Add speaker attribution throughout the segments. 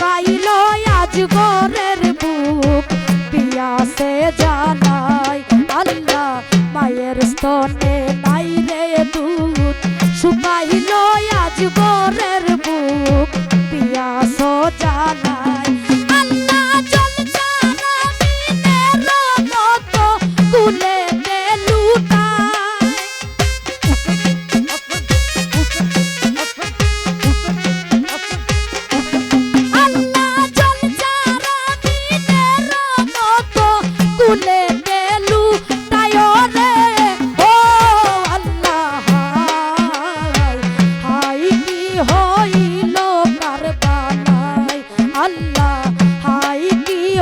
Speaker 1: Pile আজ গরের বুক পিয়াসে জানাই আল্লাহ মায়ের স্তনে নাই দুধ। শুকাইল আজ গর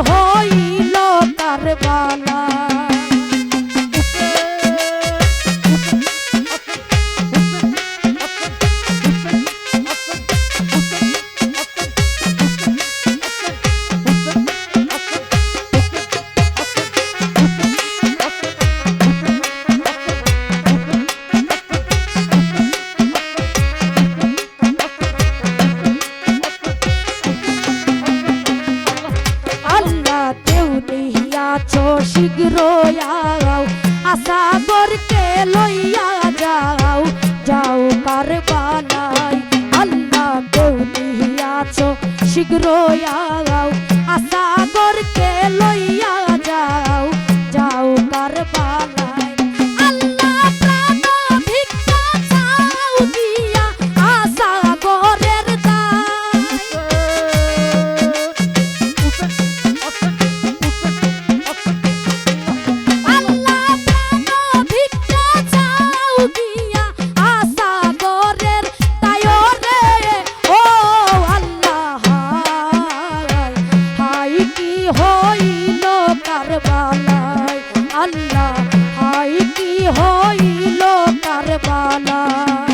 Speaker 1: home. আমায় লইয়া যাও যাও কার বানাই আল্লাহ কেউ নিয়াছ শীঘ্র আও আশা করকে লইয়া না